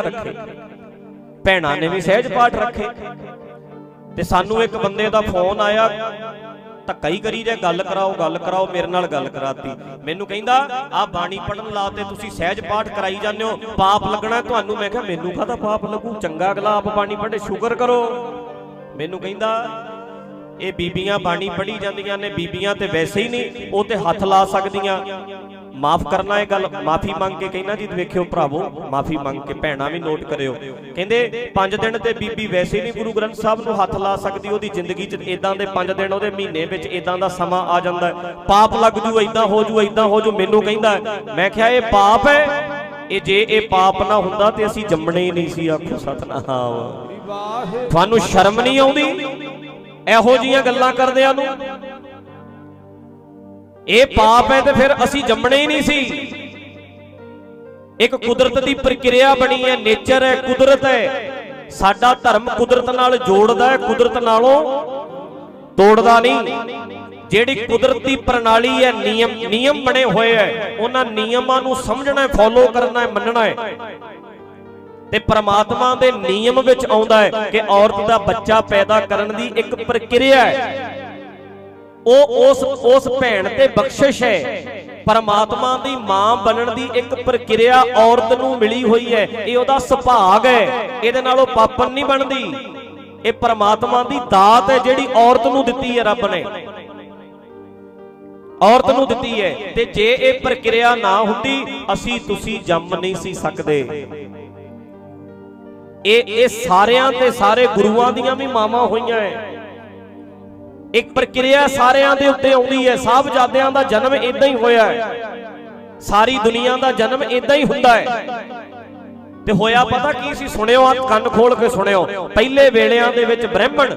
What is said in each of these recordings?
ਰੱਖੇ। ਭੈਣਾਂ ਨੇ ਵੀ ਸਹਿਜ ਪਾਠ ਰੱਖੇ। ਤੇ ਸਾਨੂੰ ਇੱਕ ਬੰਦੇ ਦਾ ਫੋਨ ਆਇਆ ਧੱਕਾ ਹੀ ਕਰੀ ਜੇ ਗੱਲ ਕਰਾਓ ਗੱਲ ਕਰਾਓ, ਮੇਰੇ ਨਾਲ ਗੱਲ ਕਰਾਤੀ। ਮੈਨੂੰ ਕਹਿੰਦਾ, ਆ ਬਾਣੀ ਪੜਨ ਲਾਤੇ ਤੁਸੀਂ ਸਹਿਜ ਪਾਠ ਕਰਾਈ ਜਾਂਦੇ ਹੋ, ਪਾਪ ਲੱਗਣਾ ਤੁਹਾਨੂੰ। ਮੈਂ ਕਿਹਾ, ਮੈਨੂੰ ਕਾਹਦਾ ਪਾਪ ਲੱਗੂ? ਚੰਗਾ ਅਗਲਾ ਆਪ ਬਾਣੀ ਪੜ੍ਹੇ, ਸ਼ੁਕਰ ਕਰੋ। ਮੈਨੂੰ ਕਹਿੰਦਾ ਇਹ ਬੀਬੀਆਂ ਬਾਣੀ ਪੜ੍ਹੀ ਜਾਂਦੀਆਂ ਨੇ, ਬੀਬੀਆਂ ਤੇ ਵੈਸੇ ਹੀ ਨਹੀਂ, ਉਹ ਤੇ ਹੱਥ ਲਾ ਸਕਦੀਆਂ। ਮਾਫ ਕਰਨਾ ਇਹ ਗੱਲ, ਮਾਫੀ ਮੰਗ ਕੇ ਕਹਿਣਾ ਜੀ, ਵੇਖਿਓ ਭਰਾਵੋ, ਮਾਫੀ ਮੰਗ ਕੇ ਭੈਣਾ ਵੀ ਨੋਟ ਕਰਿਓ। ਕਹਿੰਦੇ 5 ਦਿਨ ਤੇ ਬੀਬੀ ਵੈਸੇ ਨਹੀਂ ਗੁਰੂ ਗ੍ਰੰਥ ਸਾਹਿਬ ਨੂੰ ਹੱਥ ਲਾ ਸਕਦੀ, ਉਹਦੀ ਜ਼ਿੰਦਗੀ 'ਚ ਇਦਾਂ ਦੇ 5 ਦਿਨ ਉਹਦੇ ਮਹੀਨੇ ਵਿੱਚ ਇਦਾਂ ਦਾ ਸਮਾਂ ਆ ਜਾਂਦਾ ਪਾਪ ਲੱਗ ਜੂ ਇਦਾਂ ਹੋ ਜੂ ਇਦਾਂ ਹੋ ਜੂ, ਮੈਨੂੰ ਕਹਿੰਦਾ ਮੈਂ ਕਿਹਾ, ਇਹ ਪਾਪ ਹੈ, ਇਹ ਜੇ ਇਹ ਪਾਪ ਨਾ ਹੁੰਦਾ ਤੇ ਅਸੀਂ ਜੰਮਣੇ ਹੀ ਨਹੀਂ ਸੀ, ਆਖੋ ਸਤਨਾਮ। ਤੁਹਾਨੂੰ ਸ਼ਰਮ ਨਹੀਂ ਆਉਂਦੀ? ਇਹੋ ਜੀਆਂ ਗੱਲਾਂ ਕਰਦਿਆਂ ਨੂੰ। ਇਹ ਪਾਪ ਹੈ ਤੇ ਫਿਰ ਅਸੀਂ ਜੰਮਣੇ ਹੀ ਨਹੀਂ ਸੀ। ਇੱਕ ਕੁਦਰਤ ਦੀ ਪ੍ਰਕਿਰਿਆ ਬਣੀ ਹੈ ਨੇਚਰ ਹੈ, ਕੁਦਰਤ ਹੈ। ਸਾਡਾ ਧਰਮ ਕੁਦਰਤ ਨਾਲ ਜੋੜਦਾ ਹੈ, ਕੁਦਰਤ ਨਾਲੋਂ ਤੋੜਦਾ ਨਹੀਂ। ਜਿਹੜੀ ਕੁਦਰਤੀ ਪ੍ਰਣਾਲੀ ਹੈ, ਨਿਯਮ ਨਿਯਮ ਬਣੇ ਹੋਏ ਹੈ। ਉਹਨਾਂ ਨਿਯਮਾਂ ਨੂੰ ਸਮਝਣਾ ਹੈ ਫੋਲੋ ਕਰਨਾ ਹੈ, ਮੰਨਣਾ ਹੈ। ਤੇ ਪ੍ਰਮਾਤਮਾ ਦੇ ਨਿਯਮ ਵਿੱਚ ਆਉਂਦਾ ਹੈ ਕਿ ਔਰਤ ਦਾ ਬੱਚਾ ਪੈਦਾ ਕਰਨ ਦੀ ਇੱਕ ਪ੍ਰਕਿਰਿਆ ਹੈ। ਉਹ ਉਸ ਉਸ ਭੈਣ ਤੇ ਬਖਸ਼ਿਸ਼ ਹੈ। ਪਰਮਾਤਮਾ ਦੀ ਮਾਂ ਬਣਨ ਦੀ ਇੱਕ ਪ੍ਰਕਿਰਿਆ ਔਰਤ ਨੂੰ ਮਿਲੀ ਹੋਈ ਹੈ। ਇਹ ਉਹਦਾ ਸੁਭਾਗ ਹੈ। ਇਹਦੇ ਨਾਲ ਉਹ ਪਾਪਨ ਨਹੀਂ ਬਣਦੀ। ਇਹ ਪਰਮਾਤਮਾ ਦੀ ਦਾਤ ਹੈ ਜਿਹੜੀ ਔਰਤ ਨੂੰ ਦਿੱਤੀ ਹੈ ਰੱਬ ਨੇ। ਔਰਤ ਨੂੰ ਦਿੱਤੀ ਹੈ। ਤੇ ਜੇ ਇਹ ਪ੍ਰਕਿਰਿਆ ਨਾ ਹੁੰਦੀ, ਅਸੀਂ, ਤੁਸੀਂ ਜੰਮ ਨਹੀਂ ਸੀ ਸਕਦੇ। ਇਹ ਇਹ ਸਾਰਿਆਂ ਤੇ ਸਾਰੇ ਗੁਰੂਆਂ ਦੀਆਂ ਵੀ ਮਾਵਾਂ ਹੋਈਆਂ ਐ। ਇੱਕ ਪ੍ਰਕਿਰਿਆ ਸਾਰਿਆਂ ਦੇ ਉੱਤੇ ਆਉਂਦੀ ਹੈ ਸਾਹਿਬਜ਼ਾਦਿਆਂ ਦਾ ਜਨਮ ਇਦਾਂ ਹੀ ਹੋਇਆ ਹੈ ਸਾਰੀ ਦੁਨੀਆ ਦਾ ਜਨਮ ਇਦਾਂ ਹੀ ਹੁੰਦਾ ਹੈ ਤੇ ਹੋਇਆ ਪਤਾ ਕੀ ਸੀ? ਸੁਣਿਓ ਆ ਕੰਨ ਖੋਲ ਕੇ ਸੁਣਿਓ। ਪਹਿਲੇ ਵੇਲਿਆਂ ਦੇ ਵਿੱਚ ਬ੍ਰਾਹਮਣ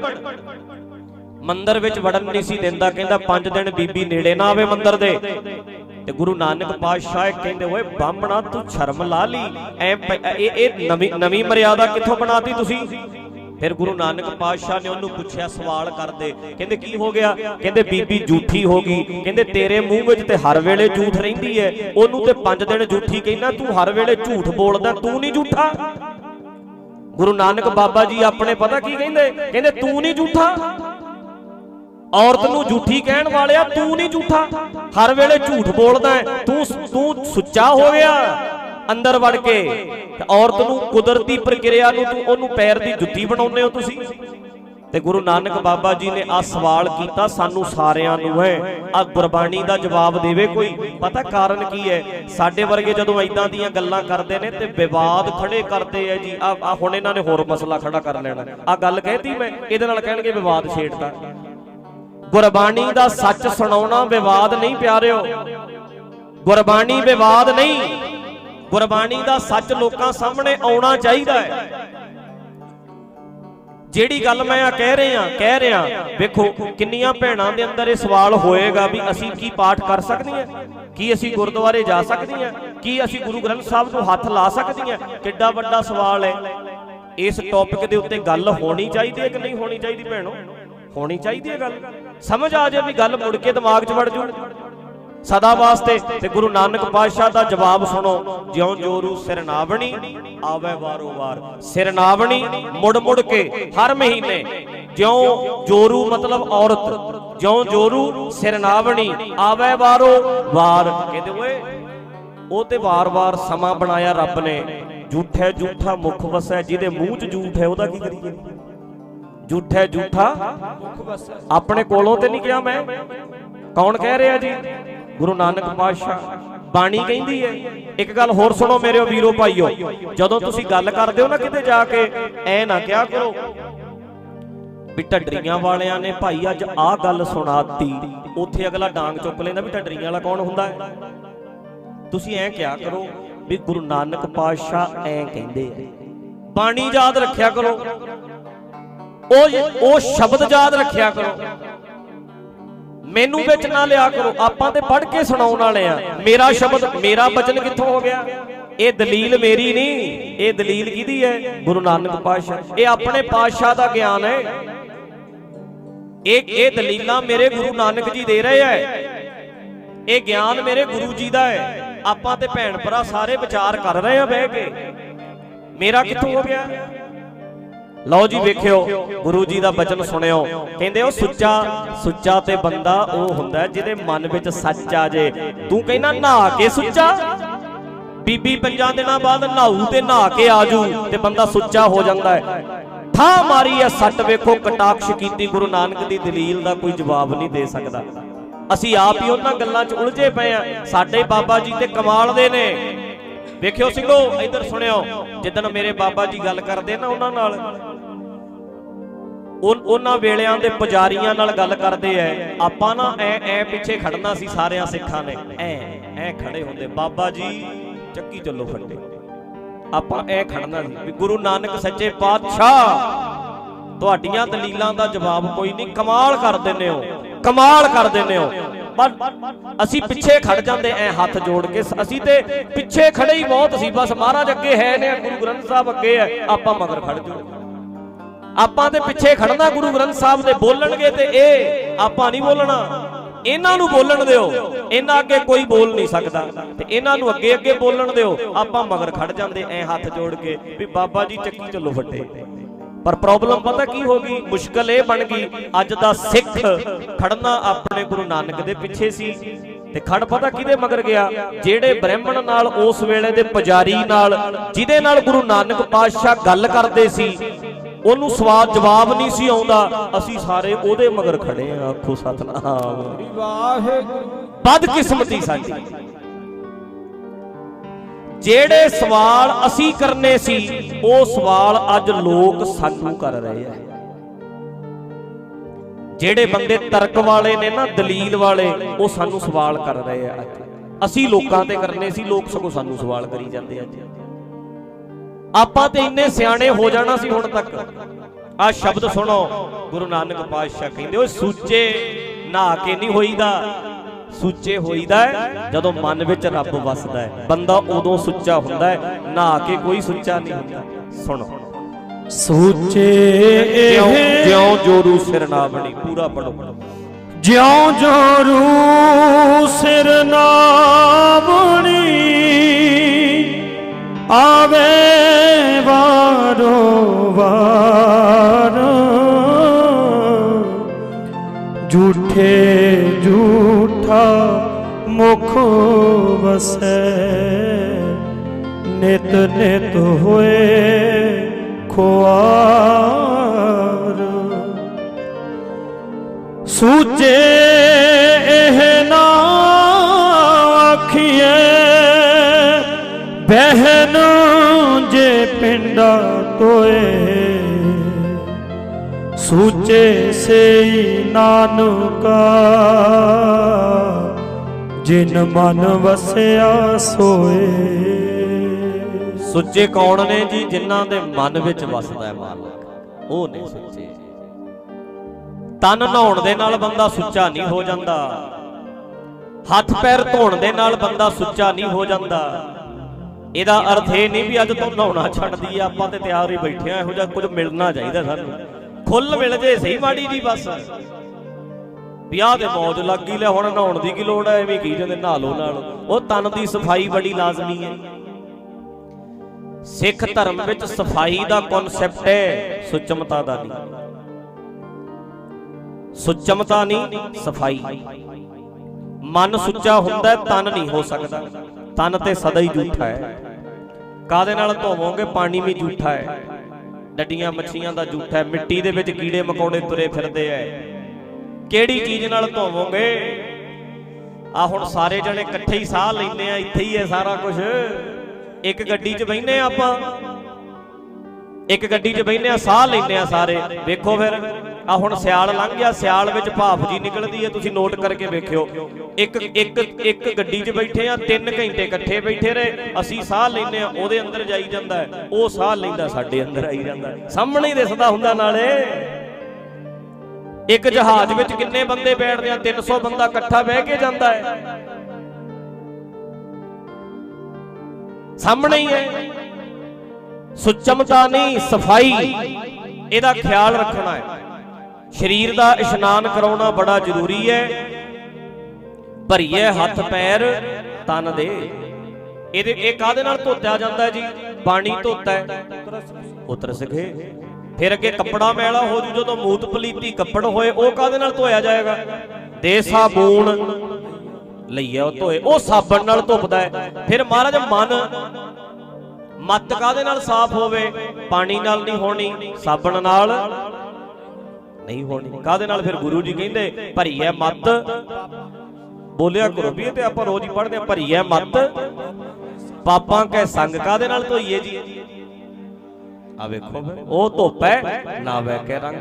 ਮੰਦਰ ਵਿੱਚ ਵੜਨ ਨਹੀਂ ਸੀ ਦਿੰਦਾ। ਕਹਿੰਦਾ 5 ਦਿਨ ਬੀਬੀ ਨੇੜੇ ਨਾ ਆਵੇ ਮੰਦਰ ਦੇ। ਤੇ ਗੁਰੂ ਨਾਨਕ ਪਾਤਸ਼ਾਹ ਕਹਿੰਦੇ ਓਏ ਬਾਹਮਣਾ ਤੂੰ ਸ਼ਰਮ ਲਾ ਲਈ। ਐ ਇਹ ਇਹ ਨਵੀਂ ਨਵੀਂ ਮਰਿਆਦਾ ਕਿੱਥੋਂ ਬਣਾਤੀ ਤੁਸੀਂ? ਫਿਰ ਗੁਰੂ ਨਾਨਕ ਪਾਤਸ਼ਾਹ ਨੇ ਉਹਨੂੰ ਪੁੱਛਿਆ ਸਵਾਲ ਕਰਦੇ, ਕਹਿੰਦੇ ਕੀ ਹੋ ਗਿਆ? ਕਹਿੰਦੇ ਬੀਬੀ ਝੂਠੀ ਹੋ ਗਈ। ਕਹਿੰਦੇ ਤੇਰੇ ਮੂੰਹ ਵਿੱਚ ਤੇ ਹਰ ਵੇਲੇ ਝੂਠ ਰਹਿੰਦੀ ਹੈ ਉਹਨੂੰ ਤੇ 5 ਦਿਨ ਝੂਠੀ ਕਹਿੰਦਾ, ਤੂੰ ਹਰ ਵੇਲੇ ਝੂਠ ਬੋਲਦਾ, ਤੂੰ ਨਹੀਂ ਝੂਠਾ? ਗੁਰੂ ਨਾਨਕ ਬਾਬਾ ਜੀ ਆਪਣੇ ਪਤਾ ਕੀ ਕਹਿੰਦੇ? ਕਹਿੰਦੇ, ਤੂੰ ਨਹੀਂ ਝੂਠਾ? ਔਰਤ ਨੂੰ ਝੂਠੀ ਕਹਿਣ ਵਾਲਿਆ, ਤੂੰ ਨਹੀਂ ਝੂਠਾ। ਹਰ ਵੇਲੇ ਝੂਠ ਬੋਲਦਾ ਤੂੰ ਤੂੰ ਸੁੱਚਾ ਹੋ ਗਿਆ। ਅੰਦਰ ਵੜ ਕੇ, ਤੇ ਔਰਤ ਨੂੰ ਕੁਦਰਤੀ ਪ੍ਰਕਿਰਿਆ ਨੂੰ ਤੂੰ, ਉਹਨੂੰ ਪੈਰ ਦੀ ਜੁੱਤੀ ਬਣਾਉਂਦੇ ਹੋ ਤੁਸੀਂ। ਤੇ ਗੁਰੂ ਨਾਨਕ ਬਾਬਾ ਜੀ ਨੇ ਆ ਸਵਾਲ ਕੀਤਾ, ਸਾਨੂੰ ਸਾਰਿਆਂ ਨੂੰ ਹੈ। ਆ ਗੁਰਬਾਣੀ ਦਾ ਜਵਾਬ ਦੇਵੇ ਕੋਈ? ਪਤਾ ਕਾਰਨ ਕੀ ਹੈ? ਸਾਡੇ ਵਰਗੇ ਜਦੋਂ ਐਦਾਂ ਦੀਆਂ ਗੱਲਾਂ ਕਰਦੇ ਨੇ, ਤੇ ਵਿਵਾਦ ਖੜੇ ਕਰਦੇ ਆ ਜੀ। ਆ ਆ ਹੁਣ ਇਹਨਾਂ ਨੇ ਹੋਰ ਮਸਲਾ ਖੜਾ ਕਰ ਲੈਣਾ। ਆ ਗੱਲ ਕਹਿਤੀ ਮੈਂ, ਇਹਦੇ ਨਾਲ ਕਹਿਣਗੇ ਵਿਵਾਦ ਛੇੜਦਾ ਗੁਰਬਾਣੀ ਦਾ ਸੱਚ ਸੁਣਾਉਣਾ ਵਿਵਾਦ ਨਹੀਂ ਪਿਆਰਿਓ। ਗੁਰਬਾਣੀ ਵਿਵਾਦ ਨਹੀਂ। ਗੁਰਬਾਣੀ ਦਾ ਸੱਚ ਲੋਕਾਂ ਸਾਹਮਣੇ ਆਉਣਾ ਚਾਹੀਦਾ ਹੈ। ਜਿਹੜੀ ਗੱਲ ਮੈਂ ਆ ਕਹਿ ਰਿਹਾ ਕਹਿ ਰਿਹਾ, ਵੇਖੋ ਕਿੰਨੀਆਂ ਭੈਣਾਂ ਦੇ ਅੰਦਰ ਇਹ ਸਵਾਲ ਹੋਏਗਾ ਵੀ ਅਸੀਂ ਕੀ ਪਾਠ ਕਰ ਸਕਦੀਆਂ? ਕੀ ਅਸੀਂ ਗੁਰਦੁਆਰੇ ਜਾ ਸਕਦੀਆਂ? ਕੀ ਅਸੀਂ ਗੁਰੂ ਗ੍ਰੰਥ ਸਾਹਿਬ ਨੂੰ ਹੱਥ ਲਾ ਸਕਦੀਆਂ? ਕਿੱਡਾ ਵੱਡਾ ਸਵਾਲ ਹੈ। ਇਸ ਟੌਪਿਕ ਦੇ ਉੱਤੇ ਗੱਲ ਹੋਣੀ ਚਾਹੀਦੀ ਹੈ ਕਿ ਨਹੀਂ ਹੋਣੀ ਚਾਹੀਦੀ ਭੈਣੋ? ਹੋਣੀ ਚਾਹੀਦੀ ਹੈ ਗੱਲ। ਸਮਝ ਆ ਜਾਏ ਵੀ ਗੱਲ ਮੁੜ ਕੇ ਦਿਮਾਗ 'ਚ ਵੜ ਜੂ। ਸਦਾ ਵਾਸਤੇ ਤੇ ਗੁਰੂ ਨਾਨਕ ਪਾਤਸ਼ਾਹ ਦਾ ਜਵਾਬ ਸੁਣੋ, ਜਿਉਂ ਜੋਰੂ ਸਿਰ ਨਾਵਣੀ ਆਵੇ ਵਾਰੋ ਵਾਰ। ਸਿਰ ਨਾਵਣੀ ਮੁੜ ਮੁੜ ਕੇ ਹਰ ਮਹੀਨੇ ਜਿਉਂ ਜੋਰੂ ਮਤਲਬ ਔਰਤ, ਜਿਉਂ ਜੋਰੂ ਸਿਰ ਨਾਵਣੀ ਆਵੇ ਵਾਰੋ ਵਾਰ। ਕਹਿੰਦੇ ਓਏ, ਉਹ ਤੇ ਵਾਰ-ਵਾਰ ਸਮਾਂ ਬਣਾਇਆ ਰੱਬ ਨੇ। ਝੂਠੇ ਝੂਠਾ ਮੁਖ ਵਸੈ, ਜਿਹਦੇ ਮੂੰਹ 'ਚ ਝੂਠ ਹੈ, ਉਹਦਾ ਕੀ ਕਰੀਏ? ਝੂਠੇ ਝੂਠਾ। ਆਪਣੇ ਕੋਲੋਂ ਤੇ ਨਹੀਂ ਕਿਹਾ ਮੈਂ। ਕੌਣ ਕਹਿ ਰਿਹਾ ਜੀ? ਗੁਰੂ ਨਾਨਕ ਪਾਤਸ਼ਾਹ ਬਾਣੀ ਕਹਿੰਦੀ ਹੈ। ਇੱਕ ਗੱਲ ਹੋਰ ਸੁਣੋ ਮੇਰੇ ਵੀਰੋ ਭਾਈਓ। ਜਦੋਂ ਤੁਸੀਂ ਗੱਲ ਕਰਦੇ ਹੋ ਨਾ ਕਿਤੇ ਜਾ ਕੇ, ਐ ਨਾ ਕਿਹਾ ਕਰੋ ਵੀ ਢੱਡਰੀਆਂ ਵਾਲਿਆਂ ਨੇ ਭਾਈ ਅੱਜ ਆਹ ਗੱਲ ਸੁਣਾਤੀ। ਉੱਥੇ ਅਗਲਾ ਡਾਂਗ ਚੁੱਕ ਲੈਂਦਾ ਵੀ ਢੱਡਰੀਆਂ ਵਾਲਾ ਕੌਣ ਹੁੰਦਾ ਹੈ? ਤੁਸੀਂ ਐ ਕਿਹਾ ਕਰੋ ਵੀ ਗੁਰੂ ਨਾਨਕ ਪਾਤਸ਼ਾਹ ਐ ਕਹਿੰਦੇ ਬਾਣੀ ਯਾਦ ਰੱਖਿਆ ਕਰੋ। ਉਹ ਉਹ ਸ਼ਬਦ ਯਾਦ ਰੱਖਿਆ ਕਰੋ। ਮੈਨੂੰ ਵਿੱਚ ਨਾ ਲਿਆ ਕਰੋ। ਆਪਾਂ ਤੇ ਪੜ੍ਹ ਕੇ ਸੁਣਾਉਣ ਵਾਲੇ ਆ। ਮੇਰਾ ਸ਼ਬਦ, ਮੇਰਾ ਬਚਨ ਕਿੱਥੋਂ ਹੋ ਗਿਆ? ਇਹ ਦਲੀਲ ਮੇਰੀ ਨਹੀਂ। ਇਹ ਦਲੀਲ ਕਿਹਦੀ ਹੈ? ਗੁਰੂ ਨਾਨਕ ਪਾਤਸ਼ਾਹ। ਇਹ ਆਪਣੇ ਪਾਤਸ਼ਾਹ ਦਾ ਗਿਆਨ ਹੈ। ਇਹ ਇਹ ਦਲੀਲਾਂ ਮੇਰੇ ਗੁਰੂ ਨਾਨਕ ਜੀ ਦੇ ਰਹੇ ਹੈ ਇਹ ਗਿਆਨ ਮੇਰੇ ਗੁਰੂ ਜੀ ਦਾ ਹੈ। ਆਪਾਂ ਤੇ ਭੈਣ ਭਰਾ ਸਾਰੇ ਵਿਚਾਰ ਕਰ ਰਹੇ ਆ ਬਹਿ ਕੇ। ਮੇਰਾ ਕਿੱਥੋਂ ਹੋ ਗਿਆ? ਲਓ ਜੀ ਵੇਖਿਓ ਗੁਰੂ ਜੀ ਦਾ ਬਚਨ ਸੁਣਿਓ। ਕਹਿੰਦੇ ਉਹ ਸੁੱਚਾ ਸੁੱਚਾ ਤੇ ਬੰਦਾ ਉਹ ਹੁੰਦਾ ਜਿਹਦੇ ਮਨ ਵਿੱਚ ਸੱਚ ਆ ਜੇ। ਤੂੰ ਕਹਿੰਦਾ ਨਹਾ ਕੇ ਸੁੱਚਾ। ਬੀਬੀ ਪੰਜਾਂ ਦਿਨਾਂ ਬਾਅਦ ਨਹਾਊ ਤੇ ਨਹਾ ਕੇ ਆਜੂ ਤੇ ਬੰਦਾ ਸੁੱਚਾ ਹੋ ਜਾਂਦਾ ਹੈ। ਠਾ ਮਾਰੀ ਐ ਸੱਟ ਵੇਖੋ ਕਟਾਕਸ਼ ਕੀਤੀ ਗੁਰੂ ਨਾਨਕ ਦੀ ਦਲੀਲ ਦਾ ਕੋਈ ਜਵਾਬ ਨਹੀਂ ਦੇ ਸਕਦਾ। ਅਸੀਂ ਆਪ ਹੀ ਉਹਨਾਂ ਗੱਲਾਂ 'ਚ ਉਲਝੇ ਪਏ ਆ ਸਾਡੇ ਬਾਬਾ ਜੀ ਤੇ ਕਮਾਲ ਦੇ ਨੇ। ਵੇਖਿਓ ਸਿੰਘੋ, ਇੱਧਰ ਸੁਣਿਓ, ਜਿੱਦਣ ਮੇਰੇ ਬਾਬਾ ਜੀ ਗੱਲ ਕਰਦੇ ਨਾ ਉਹਨਾਂ ਨਾਲ ਉਹਨਾਂ ਵੇਲਿਆਂ ਦੇ ਪੁਜਾਰੀਆਂ ਨਾਲ ਗੱਲ ਕਰਦੇ ਐ, ਆਪਾਂ ਨਾ ਐ ਐ ਪਿੱਛੇ ਖੜਨਾ ਸੀ ਸਾਰਿਆਂ ਸਿੱਖਾਂ ਨੇ, ਐ ਐ ਖੜੇ ਹੁੰਦੇ, ਬਾਬਾ ਜੀ ਚੱਕੀ ਚੱਲੋ ਫੱਟੇ। ਆਪਾਂ ਐ ਖੜਨਾ ਸੀ ਵੀ ਗੁਰੂ ਨਾਨਕ ਸੱਚੇ ਪਾਤਸ਼ਾਹ, ਤੁਹਾਡੀਆਂ ਦਲੀਲਾਂ ਦਾ ਜਵਾਬ ਕੋਈ ਨਹੀਂ, ਕਮਾਲ ਕਰ ਦਿੰਦੇ ਹੋ, ਕਮਾਲ ਕਰ ਦਿੰਦੇ ਹੋ। ਪਰ ਅਸੀਂ ਪਿੱਛੇ ਖੜ ਜਾਂਦੇ ਐ ਹੱਥ ਜੋੜ ਕੇ। ਅਸੀਂ ਤੇ ਪਿੱਛੇ ਖੜੇ ਹੀ ਬਹੁਤ ਸੀ, ਬਸ ਮਹਾਰਾਜ ਅੱਗੇ ਹੈ ਨੇ, ਗੁਰੂ ਗ੍ਰੰਥ ਸਾਹਿਬ ਅੱਗੇ ਐ ਆਪਾਂ ਮਗਰ ਖੜ ਜਾਓ। ਆਪਾਂ ਤੇ ਪਿੱਛੇ ਖੜਨਾ ਗੁਰੂ ਗ੍ਰੰਥ ਸਾਹਿਬ ਦੇ ਬੋਲਣਗੇ ਤੇ ਇਹ ਆਪਾਂ ਨਹੀਂ ਬੋਲਣਾ। ਇਹਨਾਂ ਨੂੰ ਬੋਲਣ ਦਿਓ, ਇਹਨਾਂ ਅੱਗੇ ਕੋਈ ਬੋਲ ਨਹੀਂ ਸਕਦਾ। ਤੇ ਇਹਨਾਂ ਨੂੰ ਅੱਗੇ ਅੱਗੇ ਬੋਲਣ ਦਿਓ, ਆਪਾਂ ਮਗਰ ਖੜ ਜਾਂਦੇ ਐ ਹੱਥ ਜੋੜ ਕੇ, ਵੀ ਬਾਬਾ ਜੀ ਚੱਕੀ ਚੱਲੋ ਫੱਟੇ ਪਰ ਪ੍ਰੋਬਲਮ ਪਤਾ ਕੀ ਹੋ ਗਈ? ਮੁਸ਼ਕਲ ਇਹ ਬਣ ਗਈ ਅੱਜ ਦਾ ਸਿੱਖ ਖੜਨਾ ਆਪਣੇ ਗੁਰੂ ਨਾਨਕ ਦੇ ਪਿੱਛੇ ਸੀ। ਤੇ ਖੜ ਪਤਾ ਕਿਹਦੇ ਮਗਰ ਗਿਆ? ਜਿਹੜੇ ਬ੍ਰਾਹਮਣ ਨਾਲ ਉਸ ਵੇਲੇ ਦੇ ਪੁਜਾਰੀ ਨਾਲ ਜਿਹਦੇ ਨਾਲ ਗੁਰੂ ਨਾਨਕ ਪਾਤਸ਼ਾਹ ਗੱਲ ਕਰਦੇ ਸੀ ਉਹਨੂੰ ਸਵਾਲ ਜਵਾਬ ਨਹੀਂ ਸੀ ਆਉਂਦਾ। ਅਸੀਂ ਸਾਰੇ ਉਹਦੇ ਮਗਰ ਖੜੇ ਆ ਆਖੋ ਸਤਨਾਮ। ਵਾਹਿਗੁਰੂ। ਬਦਕਿਸਮਤੀ ਸਾਡੀ। ਜਿਹੜੇ ਸਵਾਲ ਅਸੀਂ ਕਰਨੇ ਸੀ, ਉਹ ਸਵਾਲ ਅੱਜ ਲੋਕ ਸਾਨੂੰ ਕਰ ਰਹੇ ਆ। ਜਿਹੜੇ ਬੰਦੇ ਤਰਕ ਵਾਲੇ ਨੇ ਨਾ, ਦਲੀਲ ਵਾਲੇ, ਉਹ ਸਾਨੂੰ ਸਵਾਲ ਕਰ ਰਹੇ ਆ ਅੱਜ। ਅਸੀਂ ਲੋਕਾਂ ਤੇ ਕਰਨੇ ਸੀ, ਲੋਕ ਸਗੋਂ ਸਾਨੂੰ ਸਵਾਲ ਕਰੀ ਜਾਂਦੇ ਅੱਜ। ਆਪਾਂ ਤੇ ਇੰਨੇ ਸਿਆਣੇ ਹੋ ਜਾਣਾ ਸੀ ਹੁਣ ਤੱਕ। ਆ ਸ਼ਬਦ ਸੁਣੋ, ਗੁਰੂ ਨਾਨਕ ਪਾਤਸ਼ਾਹ ਕਹਿੰਦੇ, ਓਏ ਸੂਚੇ ਨਹਾ ਕੇ ਨਹੀਂ ਹੋਈਦਾ। ਸੁੱਚੇ ਹੋਈਦਾ ਹੈ ਜਦੋਂ ਮਨ ਵਿੱਚ ਰੱਬ ਵਸਦਾ ਹੈ। ਬੰਦਾ ਉਦੋਂ ਸੁੱਚਾ ਹੁੰਦਾ ਹੈ ਨਹਾ ਕੇ ਕੋਈ ਸੁੱਚਾ ਨਹੀਂ ਹੁੰਦਾ। ਸੁਣੋ। ਸੂਚੇ ਜਿਉਂ ਜੋਰੂ ਸਿਰ ਨਾ ਬਣੀ ਪੂਰਾ ਪੜੋ ਜਿਉਂ ਜੋਰੂ ਸਿਰ ਨਾਵਣੀ ਆਵੇ ਵਾਰੋ ਵਾਰ। ਝੂਠੇ ਝੂਠਾ ਮੁਖ ਵਸੈ। ਨਿਤ ਨਿਤ ਹੋਏ ਖੁਆਰ। ਸੂਚੇ ਇਹ ਨਾ ਆਖੀਏ ਬਹਿਨ ਜੇ ਪਿੰਡਾ ਤੋਏ ਸੂਚੇ ਸਈ ਨਾਨਕਾ, ਜਿਨ ਮਨ ਵਸਿਆ ਸੋਏ। ਸੁੱਚੇ ਕੌਣ ਨੇ ਜੀ ਜਿਨ੍ਹਾਂ ਦੇ ਮਨ ਵਿੱਚ ਵਸਦਾ ਹੈ ਮਾਲਕ? ਉਹ ਨੇ ਸੁੱਚੇ। ਤਨ ਨਹਾਉਣ ਦੇ ਨਾਲ ਬੰਦਾ ਸੁੱਚਾ ਨਹੀਂ ਹੋ ਜਾਂਦਾ। ਹੱਥ ਪੈਰ ਧੋਣ ਦੇ ਨਾਲ ਬੰਦਾ ਸੁੱਚਾ ਨਹੀਂ ਹੋ ਜਾਂਦਾ। ਇਹਦਾ ਅਰਥ ਇਹ ਨਹੀਂ ਵੀ ਅੱਜ ਤੋਂ ਨਹਾਉਣਾ ਛੱਡ ਦਈਏ ਆਪਾਂ ਤੇ ਤਿਆਰ ਹੀ ਬੈਠੇ ਆ, ਇਹੋ ਜਿਹਾ ਕੁਝ ਮਿਲਣਾ ਚਾਹੀਦਾ ਸਾਨੂੰ। ਖੁੱਲ ਮਿਲ ਜੇ, ਸਹੀ ਮਾੜੀ ਜੀ ਬਸ। ਵਿਆਹ ਤੇ ਮੌਜ ਲੱਗ ਲੱਗੀ ਲੈ ਹੁਣ ਨਹਾਉਣ ਦੀ ਕੀ ਲੋੜ ਹੈ ਐਵੇਂ ਕੀ ਜਾਂਦੇ ਨਹਾ ਲਓ ਨਾਲ। ਉਹ ਤਨ ਦੀ ਸਫ਼ਾਈ ਬੜੀ ਲਾਜ਼ਮੀ ਹੈ। ਸਿੱਖ ਧਰਮ ਵਿੱਚ ਸਫ਼ਾਈ ਦਾ ਕਨਸੈਪਟ ਹੈ, ਸੁਚਮਤਾ ਦਾ ਨਹੀਂ। ਸੁਚਮਤਾ ਨਹੀਂ, ਸਫ਼ਾਈ। ਮਨ ਸੁੱਚਾ ਹੁੰਦਾ, ਤਨ ਨਹੀਂ ਹੋ ਸਕਦਾ। ਤਨ ਤੇ ਸਦਾ ਹੀ ਝੂਠਾ ਹੈ। ਕਾਦੇ ਨਾਲ ਧੋਵੋਗੇ? ਪਾਣੀ ਵੀ ਝੂਠਾ ਹੈ। ਡੱਡੀਆਂ ਮੱਛੀਆਂ ਦਾ ਝੂਠਾ ਮਿੱਟੀ ਦੇ ਵਿੱਚ ਕੀੜੇ ਮਕੌੜੇ ਤੁਰੇ ਫਿਰਦੇ ਐ। ਕਿਹੜੀ ਚੀਜ਼ ਨਾਲ ਧੋਵੋਗੇ? ਆ ਹੁਣ ਸਾਰੇ ਜਣੇ ਇਕੱਠੇ ਹੀ ਸਾਹ ਲੈਂਦੇ ਆ, ਇੱਥੇ ਹੀ ਹੈ ਸਾਰਾ ਕੁਝ ਇੱਕ ਗੱਡੀ 'ਚ ਬੈਠਨੇ ਆ ਆਪਾਂ। ਇੱਕ ਗੱਡੀ 'ਚ ਬੈਠਨੇ ਆ, ਸਾਹ ਲੈਂਦੇ ਆ ਸਾਰੇ। ਵੇਖੋ ਫਿਰ ਆ ਹੁਣ ਸਿਆਲ ਲੰਘ ਗਿਆ, ਸਿਆਲ ਵਿੱਚ ਭਾਫ ਜੀ ਨਿਕਲਦੀ ਹੈ ਤੁਸੀਂ ਨੋਟ ਕਰਕੇ ਵੇਖਿਓ। ਇੱਕ ਇੱਕ ਇੱਕ ਗੱਡੀ 'ਚ ਬੈਠੇ ਆ 3 ਘੰਟੇ ਇਕੱਠੇ ਬੈਠੇ ਰਹੇ, ਅਸੀਂ ਸਾਹ ਲੈਂਦੇ ਆ, ਉਹਦੇ ਅੰਦਰ ਜਾਈ ਜਾਂਦਾ ਉਹ ਸਾਹ ਲੈਂਦਾ ਸਾਡੇ ਅੰਦਰ ਆਈ ਜਾਂਦਾ ਸਾਹਮਣੇ ਹੀ ਦਿਸਦਾ ਹੁੰਦਾ ਨਾਲੇ। ਇੱਕ ਜਹਾਜ਼ ਵਿੱਚ ਕਿੰਨੇ ਬੰਦੇ ਬੈਠਦੇ ਆ 300 ਬੰਦਾ ਇਕੱਠਾ ਬਹਿ ਕੇ ਜਾਂਦਾ ਹੈ। ਸਾਹਮਣੇ ਹੀ ਹੈ। ਸੁਚਮਤਾ ਨਹੀਂ, ਸਫ਼ਾਈ। ਇਹਦਾ ਖਿਆਲ ਰੱਖਣਾ ਹੈ। ਸਰੀਰ ਦਾ ਇਸ਼ਨਾਨ ਕਰਾਉਣਾ ਬੜਾ ਜ਼ਰੂਰੀ ਹੈ। ਭਰੀਏ ਹੱਥ ਪੈਰ ਤਨ ਦੇ। ਇਹਦੇ ਇਹ ਕਾਦੇ ਨਾਲ ਧੋਤਿਆ ਜਾਂਦਾ ਜੀ? ਪਾਣੀ ਧੋਤਾ ਹੈ। ਉਤਰ ਸਕੇ। ਫਿਰ ਅੱਗੇ ਕੱਪੜਾ ਮੈਲਾ ਹੋ ਜੂ, ਜਦੋਂ ਮੂਤ ਪਲੀਤੀ ਕੱਪੜ ਹੋਏ, ਉਹ ਕਾਦੇ ਨਾਲ ਧੋਇਆ ਜਾਏਗਾ? ਦੇ ਸਾਬੂਨ ਲਈਆ ਉਹ ਧੋਏ। ਉਹ ਸਾਬਣ ਨਾਲ ਧੁੱਪਦਾ ਹੈ। ਫਿਰ ਮਹਾਰਾਜ ਮਨ ਮੱਤ ਕਾਦੇ ਨਾਲ ਸਾਫ਼ ਹੋਵੇ? ਪਾਣੀ ਨਾਲ ਨਹੀਂ ਹੋਣੀ, ਸਾਬਣ ਨਾਲ ਨਹੀਂ ਹੋਣੀ। ਕਾਦੇ ਨਾਲ ਫਿਰ ਗੁਰੂ ਜੀ ਕਹਿੰਦੇ ਭਰੀ ਹੈ ਮੱਤ? ਬੋਲਿਆ ਕਰੋ ਵੀ ਤੇ ਆਪਾਂ ਰੋਜ਼ ਹੀ ਪੜ੍ਹਦੇ ਆ ਭਰੀ ਹੈ ਮੱਤ। ਪਾਪਾਂ ਕੈ ਸੰਗ ਕਾਦੇ ਨਾਲ ਧੋਈਏ ਜੀ? ਆ ਵੇਖੋ, ਉਹ ਧੁੱਪ ਹੈ, ਨਾ ਵੈ ਕੇ ਰੰਗ।